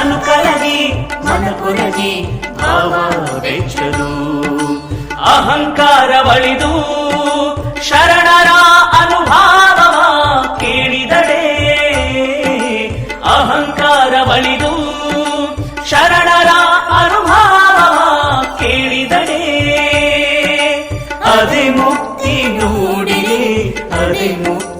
ತನು ಕರಗಿ, ಮನ ಕೊರಗಿ ಭಾವ ಬೆಚ್ಚದು ಅಹಂಕಾರ ಬಳಿದು ಶರಣರ ಅನುಭಾವವ ಕೇಳಿದಡೆ. ಅಹಂಕಾರ ಬಳಿದು ಶರಣರ ಅನುಭಾವವ ಕೇಳಿದಡೆ. ಅದೇ ಮುಕ್ತಿ ನೋಡಿ ಅದೇ ಮುಕ್ತಿ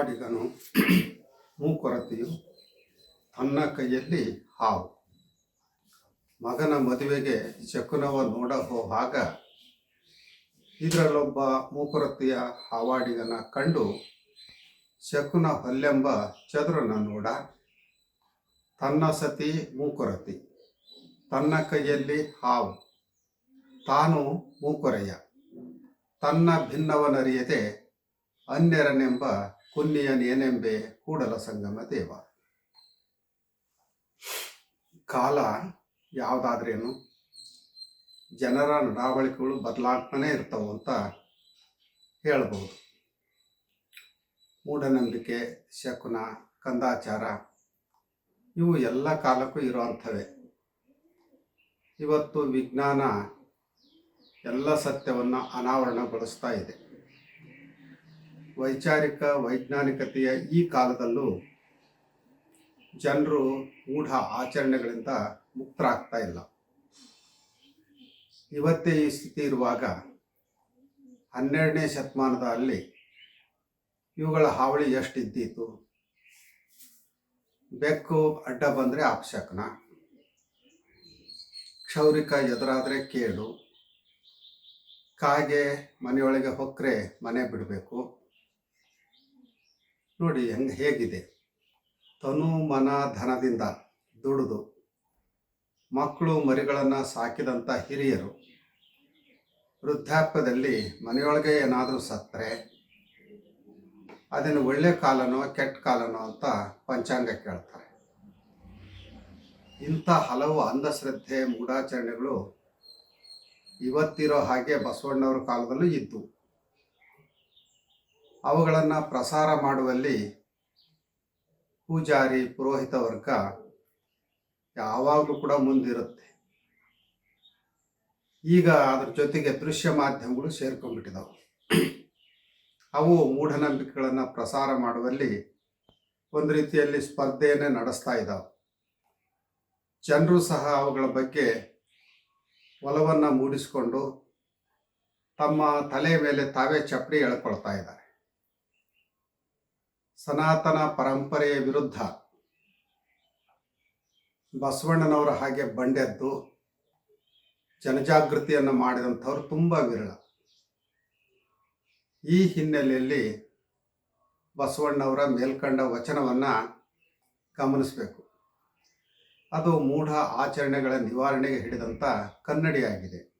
ಹಾವಾಡಿಗನು ಮೂಕೊರತೆಯು ತನ್ನ ಕೈಯಲ್ಲಿ ಹಾವು. ಮಗನ ಮದುವೆಗೆ ಶಕುನವ ನೋಡ ಹೋದಾಗ ಇದರಲ್ಲೊಬ್ಬ ಮೂಕೊರತೆಯ ಹಾವಾಡಿಗನ ಕಂಡು ಶಕುನ ಹೊಲ್ಲೆಂಬ ಚದುರನ ನೋಡ, ತನ್ನ ಸತಿ ಮೂಕೊರತಿ, ತನ್ನ ಕೈಯಲ್ಲಿ ಹಾವು, ತಾನು ಮೂಕೊರೆಯ. ತನ್ನ ಭಿನ್ನವನರಿಯದೆ ಅನ್ಯರನೆಂಬ ಕುನ್ನಿಯನೇನೆಂಬೆ ಕೂಡಲ ಸಂಗಮ ದೇವ. ಕಾಲ ಯಾವುದಾದ್ರೇನು? ಜನರ ನಡಾವಳಿಕೆಗಳು ಬದಲಾಗ್ತಾನೆ ಇರ್ತವೆ ಅಂತ ಹೇಳ್ಬೋದು. ಮೂಢನಂಬಿಕೆ, ಶಕುನ, ಕಂದಾಚಾರ, ಇವು ಎಲ್ಲ ಕಾಲಕ್ಕೂ ಇರುವಂಥವೇ ಇವತ್ತು ವಿಜ್ಞಾನ ಎಲ್ಲ ಸತ್ಯವನ್ನು ಅನಾವರಣಗೊಳಿಸ್ತಾ ಇದೆ. ವೈಚಾರಿಕ ವೈಜ್ಞಾನಿಕತೆಯ ಈ ಕಾಲದಲ್ಲೂ ಜನರು ಮೂಢ ಆಚರಣೆಗಳಿಂದ ಮುಕ್ತರಾಗ್ತಾ ಇಲ್ಲ. ಇವತ್ತೇ ಈ ಸ್ಥಿತಿ ಇರುವಾಗ ಹನ್ನೆರಡನೇ ಶತಮಾನದಲ್ಲಿ ಇವುಗಳ ಹಾವಳಿ ಎಷ್ಟು ಇದ್ದಿತ್ತು ಬೆಕ್ಕು ಅಡ್ಡ ಬಂದರೆ ಅಪಶಕನ, ಕ್ಷೌರಿಕ ಎದುರಾದರೆ ಕೇಳು ಕಾಗೆ ಮನೆಯೊಳಗೆ ಹೊಕ್ಕರೆ ಮನೆ ಬಿಡಬೇಕು. ನೋಡಿ ಹೆಂಗೆ ಹೇಗಿದೆ. ತನು ಮನ ಧನದಿಂದ ದುಡಿದು ಮಕ್ಕಳು ಮರಿಗಳನ್ನು ಸಾಕಿದಂಥ ಹಿರಿಯರು ವೃದ್ಧಾಪ್ಯದಲ್ಲಿ ಮನೆಯೊಳಗೆ ಏನಾದರೂ ಸತ್ತರೆ ಅದನ್ನು ಒಳ್ಳೆ ಕಾಲನೋ ಕೆಟ್ಟ ಕಾಲನೋ ಅಂತ ಪಂಚಾಂಗ ಕೇಳ್ತಾರೆ. ಇಂಥ ಹಲವು ಅಂಧಶ್ರದ್ಧೆ ಮೂಢಾಚರಣೆಗಳು ಇವತ್ತಿರೋ ಹಾಗೆ ಬಸವಣ್ಣವರ ಕಾಲದಲ್ಲೂ ಇದ್ದು ಅವುಗಳನ್ನು ಪ್ರಸಾರ ಮಾಡುವಲ್ಲಿ ಪೂಜಾರಿ, ಪುರೋಹಿತ ವರ್ಗ ಯಾವಾಗಲೂ ಕೂಡ ಮುಂದಿರುತ್ತೆ. ಈಗ ಅದ್ರ ಜೊತೆಗೆ ದೃಶ್ಯ ಮಾಧ್ಯಮಗಳು ಸೇರ್ಕೊಂಡ್ಬಿಟ್ಟಿದ್ದಾವೆ ಅವು ಮೂಢನಂಬಿಕೆಗಳನ್ನು ಪ್ರಸಾರ ಮಾಡುವಲ್ಲಿ ಒಂದು ರೀತಿಯಲ್ಲಿ ಸ್ಪರ್ಧೆಯನ್ನೇ ನಡೆಸ್ತಾ ಇದ್ದಾವೆ ಜನರು ಸಹ ಅವುಗಳ ಬಗ್ಗೆ ಒಲವನ್ನು ಮೂಡಿಸಿಕೊಂಡು ತಮ್ಮ ತಲೆ ಮೇಲೆ ತಾವೇ ಚಪ್ಪಡಿ ಎಳ್ಕೊಳ್ತಾ ಇದ್ದಾರೆ. ಸನಾತನ ಪರಂಪರೆಯ ವಿರುದ್ಧ ಬಸವಣ್ಣನವರ ಹಾಗೆ ಬಂಡೆದ್ದು ಜನಜಾಗೃತಿಯನ್ನು ಮಾಡಿದಂಥವ್ರು ತುಂಬ ವಿರಳ. ಈ ಹಿನ್ನೆಲೆಯಲ್ಲಿ ಬಸವಣ್ಣವರ ಮೇಲ್ಕಂಡ ವಚನವನ್ನು ಗಮನಿಸಬೇಕು. ಅದು ಮೂಢ ಆಚರಣೆಗಳ ನಿವಾರಣೆಗೆ ಹಿಡಿದಂಥ ಕನ್ನಡಿಯಾಗಿದೆ.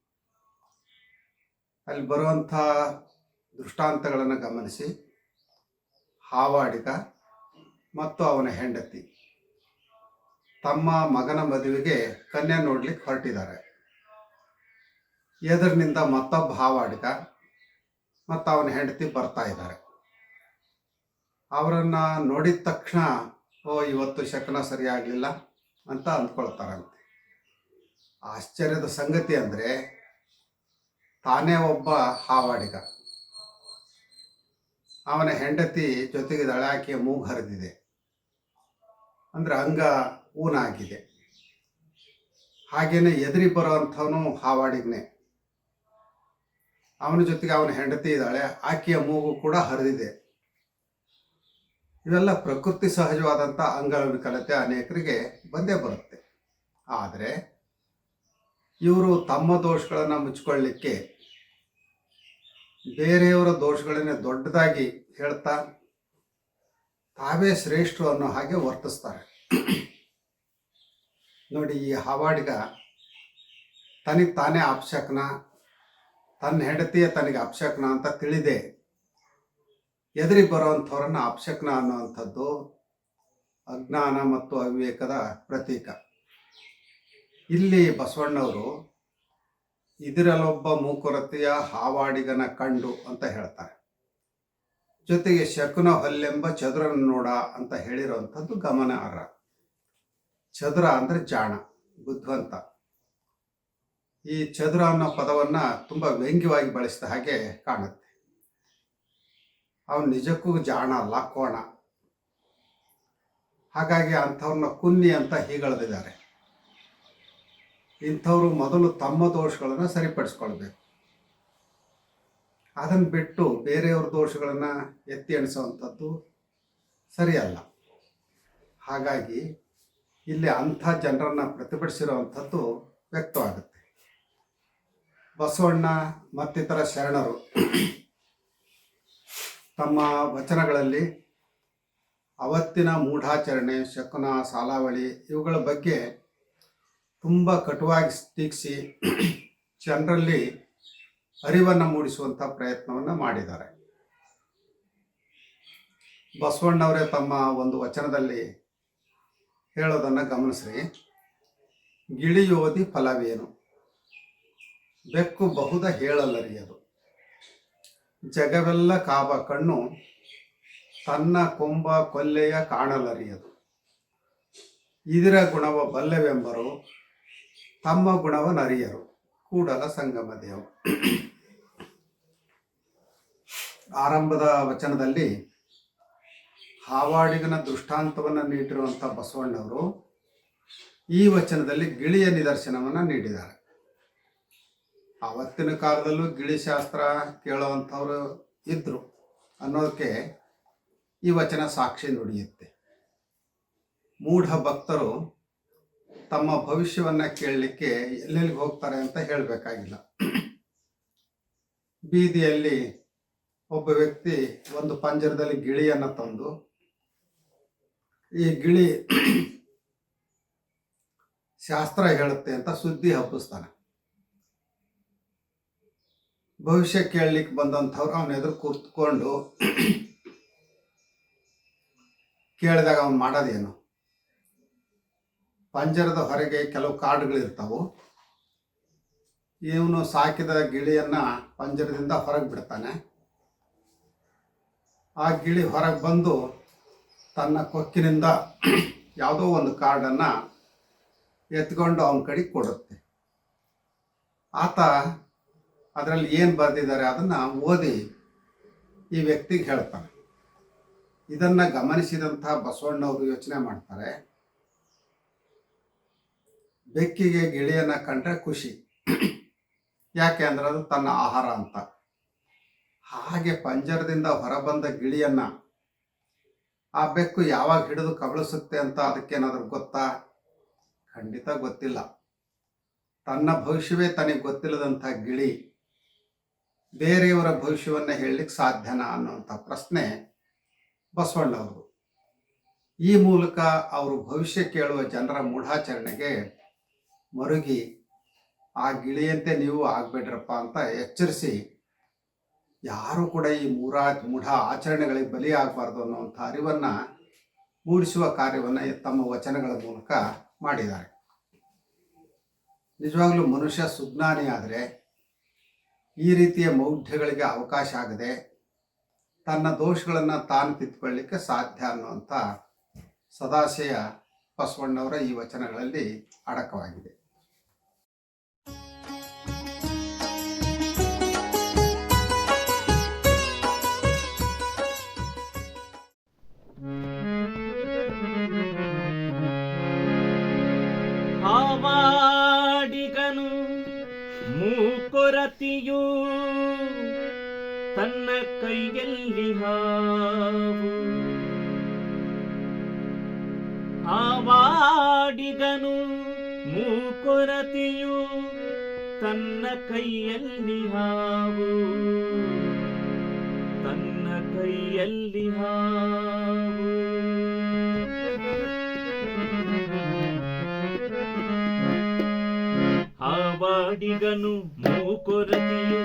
ಅಲ್ಲಿ ಬರುವಂಥ ದೃಷ್ಟಾಂತಗಳನ್ನು ಗಮನಿಸಿ. ಹಾವಾಡಿಗ ಮತ್ತು ಅವನ ಹೆಂಡತಿ. ತಮ್ಮ ಮಗನ ಮದುವೆಗೆ ಕನ್ಯೆ ನೋಡ್ಲಿಕ್ಕೆ ಹೊರಟಿದ್ದಾರೆ. ಎದುರಿನಿಂದ ಮತ್ತೊಬ್ಬ ಹಾವಾಡಿದ ಮತ್ತು ಅವನ ಹೆಂಡತಿ ಬರ್ತಾ ಇದ್ದಾರೆ. ಅವರನ್ನು ನೋಡಿದ ತಕ್ಷಣ, ಓ, ಇವತ್ತು ಶಕನ ಸರಿಯಾಗಲಿಲ್ಲ ಅಂತ ಅಂದ್ಕೊಳ್ತಾರಂತೆ. ಆಶ್ಚರ್ಯದ ಸಂಗತಿ ಅಂದರೆ ತಾನೇ ಒಬ್ಬ ಹಾವಾಡಿಗ. ಅವನ ಹೆಂಡತಿ ಜೊತೆಗೆ ದಳಾಕಿಯ ಮೂಗು ಹರಿದಿದೆ. ಅಂದ್ರೆ ಅಂಗ ಊನಾಗಿದೆ. ಹಾಗೇನೆ ಎದುರಿ ಬರುವಂಥವನು ಹಾವಾಡಿಗ್ನೆ. ಅವನ ಜೊತೆಗೆ ಅವನ ಹೆಂಡತಿ ಇದ್ದಾಳೆ, ಆಕೆಯ ಮೂಗು ಕೂಡ ಹರಿದಿದೆ. ಇವೆಲ್ಲ ಪ್ರಕೃತಿ ಸಹಜವಾದಂಥ ಅಂಗವಿಕಲತೆ ಅನೇಕರಿಗೆ ಬಂದೇ ಬರುತ್ತೆ. ಆದರೆ ಇವರು ತಮ್ಮ ದೋಷಗಳನ್ನು ಮುಚ್ಕೊಳ್ಳಿಕ್ಕೆ ಬೇರೆಯವರ ದೋಷಗಳನ್ನೇ ದೊಡ್ಡದಾಗಿ ಹೇಳ್ತಾ ತಾವೇ ಶ್ರೇಷ್ಠರು ಅನ್ನೋ ಹಾಗೆ ವರ್ತಿಸ್ತಾರೆ. ನೋಡಿ, ಈ ಹಾವಾಡಿಗ ತನಗೆ ತಾನೇ ಅಪಶಕನ, ತನ್ನ ಹೆಂಡತಿಯ ತನಗೆ ಅಪಶಕನ ಅಂತ ತಿಳಿದೆ ಎದುರಿ ಬರೋಂಥವ್ರನ್ನ ಅಪಶಕನ ಅನ್ನುವಂಥದ್ದು ಅಜ್ಞಾನ ಮತ್ತು ಅವಿವೇಕದ ಪ್ರತೀಕ. ಇಲ್ಲಿ ಬಸವಣ್ಣವರು ಇದರಲ್ಲೊಬ್ಬ ಮೂಕುರತೆಯ ಹಾವಾಡಿಗನ ಕಂಡು ಅಂತ ಹೇಳ್ತಾರೆ. ಜೊತೆಗೆ ಶಕುನ ಹೊಲ್ಲೆಂಬ ಚದುರನ ನೋಡ ಅಂತ ಹೇಳಿರುವಂಥದ್ದು ಗಮನಾರ್ಹ ಚದುರ ಅಂದರೆ ಜಾಣ, ಬುದ್ಧಿವಂತ. ಈ ಚದುರ ಅನ್ನೋ ಪದವನ್ನ ತುಂಬ ವ್ಯಂಗ್ಯವಾಗಿ ಬಳಸಿದ ಹಾಗೆ ಕಾಣುತ್ತೆ. ಅವನು ನಿಜಕ್ಕೂ ಜಾಣ ಅಲ್ಲ ಕೋಣ ಹಾಗಾಗಿ ಅಂಥವ್ರನ್ನ ಕುನ್ನಿ ಅಂತ ಹೀಗಳೆದಿದ್ದಾರೆ. ಇಂಥವ್ರು ಮೊದಲು ತಮ್ಮ ದೋಷಗಳನ್ನು ಸರಿಪಡಿಸ್ಕೊಳ್ಬೇಕು. ಅದನ್ನು ಬಿಟ್ಟು ಬೇರೆಯವ್ರ ದೋಷಗಳನ್ನು ಎತ್ತಿ ಎಣಿಸುವಂಥದ್ದು ಸರಿಯಲ್ಲ. ಹಾಗಾಗಿ ಇಲ್ಲಿ ಅಂಥ ಜನರನ್ನು ಪ್ರತಿಭಟಿಸಿರುವಂಥದ್ದು ವ್ಯಕ್ತವಾಗುತ್ತೆ. ಬಸವಣ್ಣ ಮತ್ತಿತರ ಶರಣರು ತಮ್ಮ ವಚನಗಳಲ್ಲಿ ಅವತ್ತಿನ ಮೂಢಾಚರಣೆ, ಶಕುನ, ಸಾಲಾವಳಿ ಇವುಗಳ ಬಗ್ಗೆ ತುಂಬ ಕಟುವಾಗಿ ಟೀಕಿಸಿ ಜನರಲ್ಲಿ ಅರಿವನ್ನು ಮೂಡಿಸುವಂಥ ಪ್ರಯತ್ನವನ್ನು ಮಾಡಿದ್ದಾರೆ. ಬಸವಣ್ಣವರೇ ತಮ್ಮ ಒಂದು ವಚನದಲ್ಲಿ ಹೇಳೋದನ್ನು ಗಮನಿಸ್ರಿ. ಗಿಳಿಯೋದಿ ಫಲವೇನು? ಬೆಕ್ಕು ಬಹುದ ಹೇಳಲರಿಯದು ಜಗವೆಲ್ಲ ಕಾಬ ಕಣ್ಣು, ತನ್ನ ಕೊಂಬ ಕೊಲ್ಲೆಯ ಕಾಣಲರಿಯದು ಇದರ ಗುಣವ ಬಲ್ಲೆವೆಂಬರು, ತಮ್ಮ ಗುಣವನ್ನರಿಯರು ಕೂಡಲ ಸಂಗಮ ದೇವ. ಆರಂಭದ ವಚನದಲ್ಲಿ ಹಾವಾಡಿಗನ ದೃಷ್ಟಾಂತವನ್ನು ನೀಡಿರುವಂಥ ಬಸವಣ್ಣವರು ಈ ವಚನದಲ್ಲಿ ಗಿಳಿಯ ನಿದರ್ಶನವನ್ನು ನೀಡಿದ್ದಾರೆ. ಆವತ್ತಿನ ಕಾಲದಲ್ಲೂ ಗಿಳಿ ಶಾಸ್ತ್ರ ಕೇಳುವಂಥವ್ರು ಇದ್ದರು ಅನ್ನೋದಕ್ಕೆ ಈ ವಚನ ಸಾಕ್ಷಿ ನುಡಿಯುತ್ತೆ. ಮೂಢ ಭಕ್ತರು ತಮ್ಮ ಭವಿಷ್ಯವನ್ನು ಕೇಳಲಿಕ್ಕೆ ಎಲ್ಲೆಲ್ಲಿಗೆ ಹೋಗ್ತಾರೆ ಅಂತ ಹೇಳಬೇಕಾಗಿಲ್ಲ. ಬೀದಿಯಲ್ಲಿ ಒಬ್ಬ ವ್ಯಕ್ತಿ ಒಂದು ಪಂಜರದಲ್ಲಿ ಗಿಳಿಯನ್ನು ತಂದು, ಈ ಗಿಳಿ ಶಾಸ್ತ್ರ ಹೇಳುತ್ತೆ ಅಂತ ಸುದ್ದಿ ಹಬ್ಬಿಸ್ತಾನೆ. ಭವಿಷ್ಯ ಕೇಳಲಿಕ್ಕೆ ಬಂದಂಥವ್ರು ಅವನ ಎದುರು ಕೂತ್ಕೊಂಡು ಕೇಳಿದಾಗ ಅವನು ಮಾಡೋದೇನು? ಪಂಜರದ ಹೊರಗೆ ಕೆಲವು ಕಾರ್ಡ್ಗಳಿರ್ತಾವು ಇವನು ಸಾಕಿದ ಗಿಳಿಯನ್ನು ಪಂಜರದಿಂದ ಹೊರಗೆ ಬಿಡ್ತಾನೆ. ಆ ಗಿಳಿ ಹೊರಗೆ ಬಂದು ತನ್ನ ಕೊಕ್ಕಿನಿಂದ ಯಾವುದೋ ಒಂದು ಕಾರ್ಡನ್ನು ಎತ್ಕೊಂಡು ಅವನ ಕಡೆ ಕೊಡುತ್ತೆ. ಆತ ಅದರಲ್ಲಿ ಏನು ಬರೆದಿದ್ದಾರೆ ಅದನ್ನು ಓದಿ ಈ ವ್ಯಕ್ತಿಗೆ ಹೇಳ್ತಾನೆ. ಇದನ್ನು ಗಮನಿಸಿದಂಥ ಬಸವಣ್ಣವರು ಯೋಚನೆ ಮಾಡ್ತಾರೆ. ಬೆಕ್ಕಿಗೆ ಗಿಳಿಯನ್ನು ಕಂಡ್ರೆ ಖುಷಿ. ಯಾಕೆ ಅಂದ್ರೆ ಅದು ತನ್ನ ಆಹಾರ ಅಂತ. ಹಾಗೆ ಪಂಜರದಿಂದ ಹೊರಬಂದ ಗಿಳಿಯನ್ನು ಆ ಬೆಕ್ಕು ಯಾವಾಗ ಹಿಡಿದು ಕಬಳಿಸುತ್ತೆ ಅಂತ ಅದಕ್ಕೇನಾದರೂ ಗೊತ್ತಾ? ಖಂಡಿತ ಗೊತ್ತಿಲ್ಲ. ತನ್ನ ಭವಿಷ್ಯವೇ ತನಗೆ ಗೊತ್ತಿಲ್ಲದಂಥ ಗಿಳಿ ಬೇರೆಯವರ ಭವಿಷ್ಯವನ್ನು ಹೇಳಲಿಕ್ಕೆ ಸಾಧ್ಯನಾ ಅನ್ನುವಂಥ ಪ್ರಶ್ನೆ ಬಸವಣ್ಣವರು ಈ ಮೂಲಕ ಅವರು ಭವಿಷ್ಯ ಕೇಳುವ ಜನರ ಮೂಢಾಚರಣೆಗೆ ಮರುಗಿ, ಆ ಗಿಳಿಯಂತೆ ನೀವು ಆಗಬೇಡ್ರಪ್ಪ ಅಂತ ಎಚ್ಚರಿಸಿ ಯಾರು ಕೂಡ ಈ ಮೂರ ಮೂಢ ಆಚರಣೆಗಳಿಗೆ ಬಲಿಯಾಗಬಾರ್ದು ಅನ್ನುವಂಥ ಅರಿವನ್ನು ಮೂಡಿಸುವ ಕಾರ್ಯವನ್ನು ತಮ್ಮ ವಚನಗಳ ಮೂಲಕ ಮಾಡಿದ್ದಾರೆ. ನಿಜವಾಗಲೂ ಮನುಷ್ಯ ಸುಜ್ಞಾನಿ ಆದರೆ ಈ ರೀತಿಯ ಮೌಢ್ಯಗಳಿಗೆ ಅವಕಾಶ ಆಗದೆ ತನ್ನ ದೋಷಗಳನ್ನು ತಾನು ತಿದ್ದುಕೊಳ್ಳಲಿಕ್ಕೆ ಸಾಧ್ಯ ಅನ್ನುವಂಥ ಸದಾಶಯ ಬಸವಣ್ಣವರ ಈ ವಚನಗಳಲ್ಲಿ ಅಡಕವಾಗಿದೆ. ಮೂಕೊರತಿಯು ತನ್ನ ಕೈಯಲ್ಲಿ ಹಾವು. ಆವಾಡಿದನು ಮೂಕೊರತಿಯು ತನ್ನ ಕೈಯಲ್ಲಿ ಹಾವು. ತನ್ನ ಕೈಯಲ್ಲಿ ಹಾವು. ಹಾವಾಡಿಗನು ಮೂಕೊರತಿಯು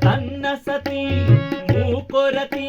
ತನ್ನ ಸತಿ ಮೂಕೊರತಿ